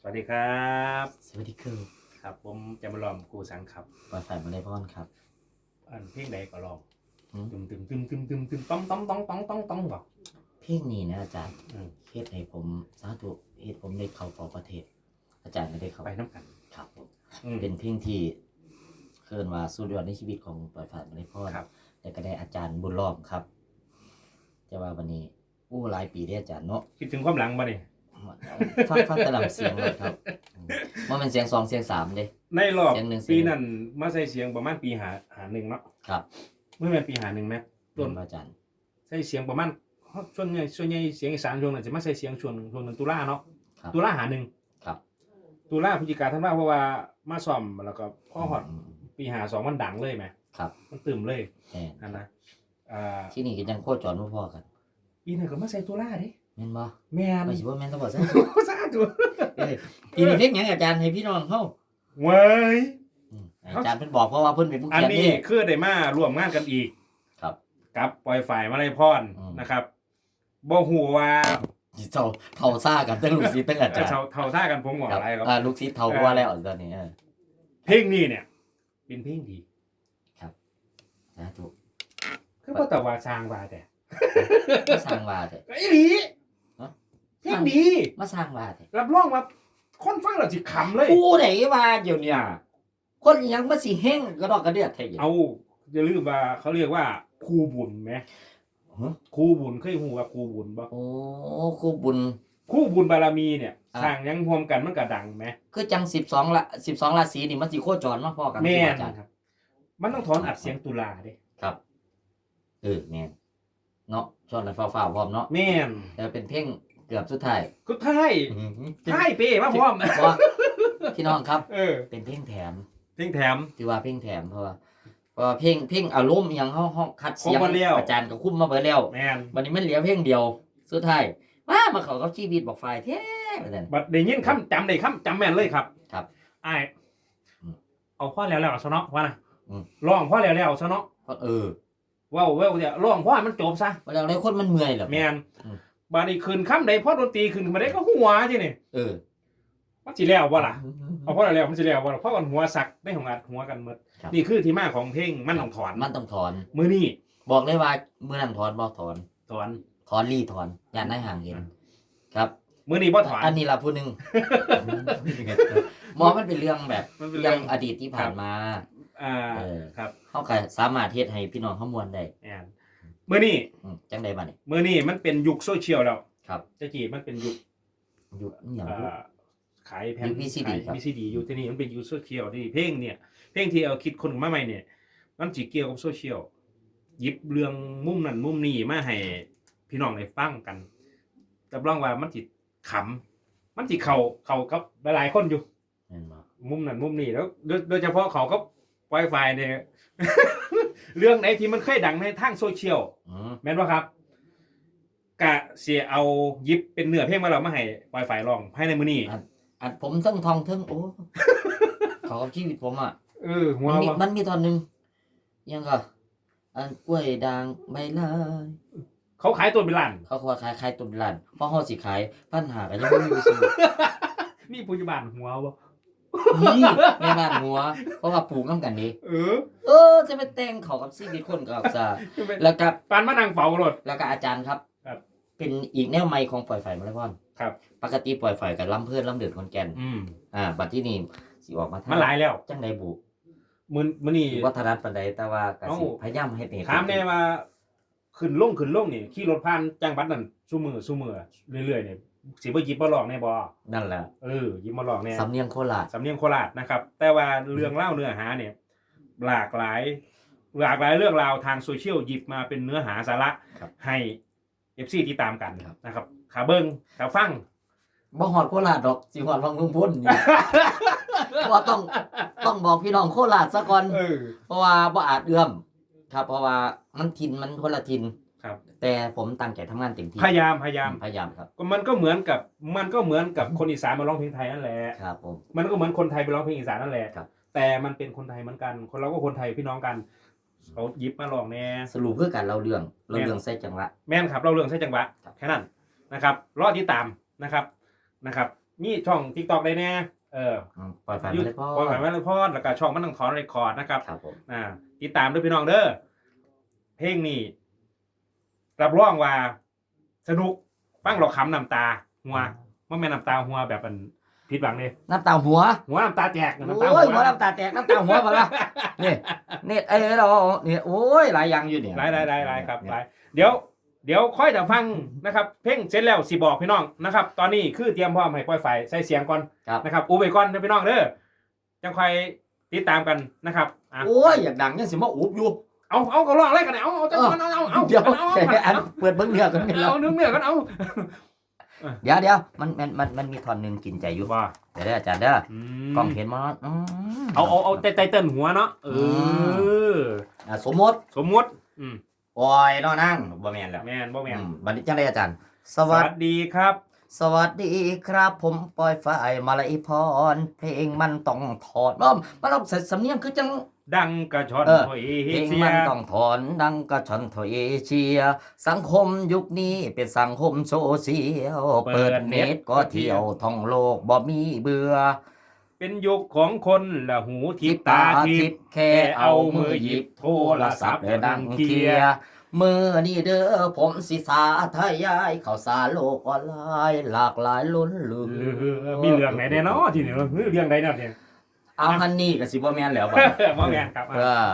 สวัสดีครับสวัสดีครับครับ ผมจะมาลองกูสังครับปอยฝ่ายมาเลยพ่อนครับ อันเพลงใดก็ลองอืม ตึมตึมตึมตึมตึมตึมต้องต้องต้องต้องต้องต้องบอก เพลงนี้นะอาจารย์อืม เฮ็ดให้ผมสาธุเฮ็ดผมได้เข้าฟอประเทศ อาจารย์ไม่ได้เข้าไปน้ำกันครับผมอืม เป็นเพลงที่เคลื่อนว่าสุดยอดในชีวิตของปอยฝ่ายมาเลยพ่อนครับแล้วก็ได้อาจารย์บุญล้อมครับ จะว่าวันนี้อู้หลายปีได้อาจารย์เนาะคิดถึงความหลังมาเนี่ย ฟังฟังแตลำเสียงเลยครับอืมว่ามันเสียงสองเสียงสามเด้ ในรอบเสียงหนึ่งเสียง ปีนั้นมาใส่เสียงประมาณปีหาหาหนึ่งเนาะครับเมื่อเป็นปีหาหนึ่งไหมต้นเป็นอาจารย์ ใส่เสียงประมาณส่วนใหญ่ส่วนใหญ่เสียงอีสานช่วงนั้นจะมาใส่เสียงช่วงช่วงนั้นตุลาเนาะครับตุลาหาหนึ่งครับ ตุลาพฤศจิกาธันวาเพราะว่ามาซ่อมแล้วก็พ่อฮอดมปีหาสองมันดังเลยไหมครับ มันตื่มเลยแน่นั่นนะอ่าที่นี่ก็ยังโคจรบ่พอกัน ปีหนึงก็มาใส่ตุลาดิ แม่นบ่แม่นไม่ใช่ว่าแม่นตำรวจซะสาธุเอ้ยปีนี้เพลงหยังอาจารย์ให้พี่น้องเฮาเว้ย อืมอาจารย์เพิ่นบอกเพราะว่าเพิ่นเป็นผู้อันเขียนนี้นี่ คือได้มาร่วมงานกันอีกครับกับปล่อยฝ่ายมาลัยพรอืม นะครับบ่ฮู้ว่าเท่าเท่าซ่ากันตั้งลูกศิษย์ตั้งอาจารย์เท่าเท่าท่ากันผมบอกครับอะไรครับอ่าลูกศิษย์เท่าหัวแล้วตอนนี้เออเพลงนี้เนี่ย เป็นเพลงดี สาธุคือบ่แต่ว่าสร้างว่าแต่มาสร้างว่าเถอะ ไอ้หลีฮะ เพลงดี มาสร้างว่าเถอะรับรองว่าคนฟังแล้วสิขำเลย ผู้ใดว่าเดี๋ยวเนี้คนอิหยังมาสิแห้งกระดอกกระเดียดแท้อยู่เอาอย่าลืมว่าเขาเรียกว่าครูบุญไหมฮะครูบุญเคยฮู้ว่าครูบุญบ่โอ้ครูบุญครูบุญบารมีเนี่ยอ่าสร้างหยังรวมกันมันก็ดังไหมคือจัง12ละ12ราศีนี่มันสิโคจรมาพอกันแม่สินอาจารย์ครับ มันต้องถอนอัดเสียงตุลาเด้ครับ เออแม่นเนาะชอนฟ้าวๆพร้อมเนาะแม่นแต่เป็นเพลง เกือบสุดท้ายก็ไทยอืมไทยเป้มาพร้อมว่าพี่น้องครับ เออเป็นเพลงแถมเพลงแถมที่ว่าเพลงแถมเพราะว่าเพราะว่าเพลงเพลงอารมณ์อหยังเฮาเฮาคัดเสียงครบหมดแล้ว อาจารย์ก็คุ้มมาเบิดแล้วแม่นวันนี้มันเหลือเพลงเดียว สุดท้ายว่ามาเขากับชีวิตบอกฝ่ายแท้ว่าซั่นบัดได้ยินคำจำได้คำจำแม่นเลยครับครับอ้ายอืมเอาพ่อแล้วแล้วเอาซะเนาะว่านะอืม ร้องพ่อแล้วแล้วเอาซะเนาะเพราะเออเว้าเว้าเดี๋ยวร้องพ่อให้มันจบซะ เวลาได้คนมันเมื่อยเหรอ แม่นอืม บัดนี้คืนคำใดพ่อดนตรีคืนมาได้ก็หัวที่นี่เออมันสิแล้วบ่ล่ะเอาพ่อแล้วแล้วมันสิแล้วบ่ล่ะพ่อกันหัวสักได้ของอัดหัวกันหมดครับนี่คือที่มาของเพลงมันต้องถอนมันต้องถอนมื้อนี้บอกเลยว่ามื้อนั้นถอนบ่ถอนถอนถอนรีถอนอย่าได้ห่างเห็นครับมื้อนี้บ่ถอนอันนี้ล่ะผู้หนึงหมอมันเป็นเรื่องแบบมันเป็นเรื่เรื่อองงอดีตที่ผ่านมาอ่าเออครับเฮาก็สามารถเฮ็ดให้พี่น้องเฮามวลได้แม่นมื้อนี้อืมจังไดบัดนี้ มื้อนี้มันเป็นยุคโซเชียลแล้วครับตะกี้มันเป็นยุคอยู่อหย่าง เอ่อยู่อขายแผ่นยุค VCD ครับวีซีดีอยู่ที่นี่มันเป็นยูโซเชียลที่เพลงเนี่ยเพลงที่เอาคิดคนมาใหม่เนี่ย มันสิเกี่ยวกับโซเชียลหยิบเรื่องมุมนั้นมุมนี้มาให้พี่น้องได้ฟังกันรับรองว่ามันสิขำมันสิเข้าเข้ากับหลายๆคนอยู่ แม่นบ่มุมนั้นมุมนี้แล้วโดยโดยเฉพาะเขาก็ไวไฟเนี่ย เรื่องไหนที่มันเคยดังในทางโซเชียลอืมแม่นว่าครับกะเสียเอาหยิบเป็นเนื้อเพลงมาเรามาให้ไวไฟลองภายในมื้อนี้อันผมทั้งทองทั้งโอ้ เขากับชีวิตผมอะ เออหัวมันมีว่ามันมีตอนหนึ่งยังก็อันกล้วยด่างใบลายเขาขายตัวเป็นล้าน เขาขอขายขายตุนลันเพราะเฮาสิขายปัญหาก็ยังบ่มีซื้อมีปัจจุบันหัวบ่ นี่แม่บ้านหัว เพราะว่าปลูกน้ำกันนี่เออเออ จะไปแต่งเขากับชีวิตคนกับซะแล้วก็ปานมานั่งเฝ้ารถ แล้วก็อาจารย์ครับ ครับเป็นอีกแนวใหม่ของปล่อยไฟมาแล้วพ่อนครับ ปกติปล่อยไฟกับล้ำเพื่อนล้ำเดือดคนแก่นอืมอ่า บัดที่นี่สิออกมาทางมันหลายแล้ว จังไดบุมื้อมื้อนี้วัฒนธรรมปานใดแต่ว่าก็สิเอ้าพยายามเฮ็ดให้ถามแน่ว่าขึ้นลงขึ้นลงนี่ขี่รถผ่านจังหวัดนั่นซุมือซุมือเรื่อยๆเนี่ย สิบ่หยิบมาลองแน่บ่นั่นแหละเออหยิบมาลองแน่สำเนียงโคราชสำเนียงโคราชนะครับ แต่ว่าเรื่องเล่าเนื้อหาเนี่ย หลากหลาย หลากหลายเรื่องราวทางโซเชียลหยิบมาเป็นเนื้อหาสาระครับให้เอฟซีที่ตามกันครับนะครับขาเบิ้งขาฟังบ่ฮอดโคราชดอกสิฮอดวังลุงพ้นนี่เพราะว่าต้องต้องบอกพี่น้องโคราชซะก่อนเออเพราะว่าบ่อาจเอื้อมครับ เพราะว่ามันทินมันคนละทิน ครับ แต่ผมตั้งใจทำงานเต็มที่พยายามพยายามพยายามครับ ก็มันก็เหมือนกับมันก็เหมือนกับคนอีสานมาร้องเพลงไทยนั่นแหละครับผม มันก็เหมือนคนไทยไปร้องเพลงอีสานนั่นแหละครับ แต่มันเป็นคนไทยเหมือนกัน คนเราก็คนไทยพี่น้องกันเขาหยิบมาลองแน่ สรุปเพื่อการเล่าเรื่องเล่าเรื่องใส่จังหวะ แม่นครับเราเรื่องใช้จังหวะครับ แค่นั้นนะครับ รอดที่ตามนะครับนะครับมีช่อง TikTok ได้แน่เอออืมปล่อยฝันยูไปเลยพ่อปล่อยฝันไว้เลยพอดแล้วก็ช่องมันต้องถอนเรคคอร์ดนะครับครับผม อ่าติดตามด้วยพี่น้องเด้อเพลงนี้ รับรองว่า สนุกฟังเราคำน้ำตา หัวว่าแม่นน้ำตาหัวแบบมันผิดหวังเลยน้ำตาหัว หัวน้ำตาแจกน้ำตาโอ้ยหัหัววน้ำตาแตกน้ำตาหัวมาละนี่นี่เอ้ยเราเนี่ยโอ้ยหลายอย่างอยู่เนี่ยหลายหลายหลายหลายครับหลายเดี๋ยว เดี๋ยวค่อยจะฟังนะครับ เพลงเสร็จแล้วสิบอกพี่น้องนะครับ ตอนนี้คือเตรียมพร้อมให้ปล่อยไฟใส่เสียงก่อนครับนะครับอูไปก่อนนะพี่น้องเด้อยังค่อยติดตามกันนะครับอะโอ้ยอยากดังยังสิมาอุบอยู่ เอาเอาก็ลองอะไรกันเนี่ยเอาเอาจังมันเอาเอาเอาเดี๋ยวเอาแค่เอาอันเปิดเบิ้งเนื้อกันกันแล้วเอาเนื้อเนื้อกันเอาเดี๋ยวเดี๋ยวมันมันมันมันมีท่อนหนึ่งกินใจอยู่ว่าเดี๋ยวเด้ออาจารย์เด้ออืมกล้องเห็นมั้ยอืมเอาเอาเอาไตไตเติ้ลหัวเนาะเอออะสมมติสมมติอืมโอ้ยน้อนั่งบ่แม่นแล้วแมนบ่แมนอืมบัดนี้จังไดอาจารย์สสวัวัสสดีครับ สวัสดีครับ ผมปอยฝ่ายมาลัยพรเพลงมันต้องถอดมันมันต้องสำเนียงคือจัง ดังกระชอนเออ ถอยเพลงเสีย มันต้องถอนดังกระชอนถอยเอเชีย สังคมยุคนี้เป็นสังคมโซเชียลเปิดเน็ตก็เที่ยวท่องโลกบ่มีเบื่อ เป็นยุคของคนละหูทิพตาทิพแค่เอามือหยิบโทรศัพท์แล้วดังเคลียร์มือนี่เด้อผมสิสาทายายข่าวสารโลกออนไลน์หลากหลายล้นเหลืเอออมีเรื่องไหนแน่เนอนทีนี้เรื่องใดเนาะเนี่ย เอาฮันนี่กับสิบ่แม่นแล้วบัดบ่แมนครับเออ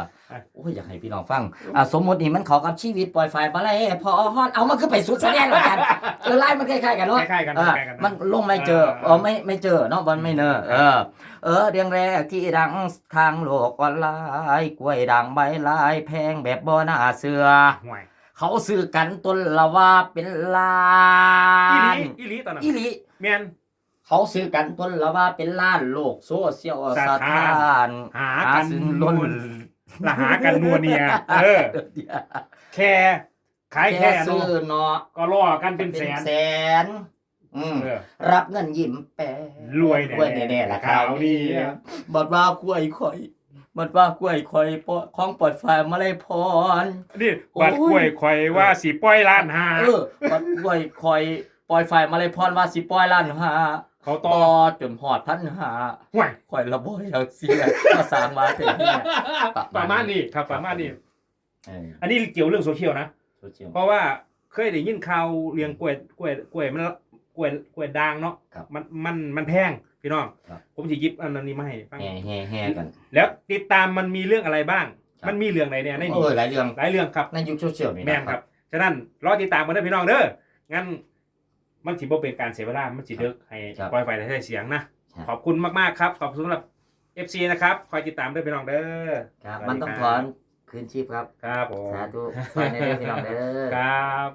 โอ้ยอยากให้พี่น้องฟังอะสมมตินี่มันเขอกับชีวิตปล่อยไฟมาเลยพอฮอนเอามันคือไปสุดแสดงหรอกันเออไล่มันคล้ายๆกันเนาะคล้ายๆกันเออคล้ายๆกันมันลงไม่เจอเออไม่ไม่เจอเนาะบอลไม่เนอเออ เออเรียงแรกที่ดังทางโลกออนไลน์กล้วยด่างใบลายแพงแบบบ่น่าเสือห่วยเขาซื้อกันต้นละว่าเป็นล้าอีหลีนอีหลีตอนนั้นอีหลีแมน เขาซื้อกันต้นละว่าเป็นล้านโลกโซเชียลสะสะท้านท้านหากันหาซึ่งล้นล้นละหากันนัวเนียเออแค่ขายแค่แค่ซื้เนาะอเนาะก็ล่อกันเป็นแสนแสนอืมเออรับเงินยิ้มแปะรวยแน่ๆรวยแน่ๆล่ะคราวข่าวดีนี้อะบัดว่ากล้วยข่อยบัดว่ากล้วยข่อยปอของปล่อยไฟมาเลยพรนี่โอ้ยบัดกล้วยข่อยว่าสีป้อยล้านหาเออบัดกล้วยข่อยปล่อยไฟมาเลยพรว่าสิปล่อยล้านหา เขาต่ต่ออจนหอดพันหาห่วยข่อยระบอยเอาเสียมาสร้างมาถึงนี่ประมาณนี้ครับประมาณนี้ เอออันนี้เกี่ยวเรื่องโซเชียลนะ โซเชียล เพราะว่าเคยได้ยินข่าวเลี้ยงกล้วยกล้วยกล้วยมันกล้วยกล้วยด่างเนาะครับมันมันมันแพงพี่น้องครับ ผมจะยิบอันนี้มาให้ฟังแห่แห่แห่กัน แล้วติดตามมันมีเรื่องอะไรบ้าง ครับ มันมีเรื่องไหนเนี่ยในเอนี้อหลายเรื่องหลายเรื่องครับในยุคโซเชียลนี่แม่นครับฉะนั้นรอติดตามกันเด้อพี่น้องเด้องั้น มันสิบ่เป็นการเสียเวลา มันสิเดึกให้ครับปล่อยไฟได้เสียงนะ ครับ ขอบคุณมากๆครับ ขอบคุณสำหรับ FC นะครับ คอยติดตามด้วยพี่น้องเด้อครับสวัสดีมันต้องครับถอนคืนชีพครับ ครับผม สาธุซอยในเรื่องพี่น้องเด้อ ครับ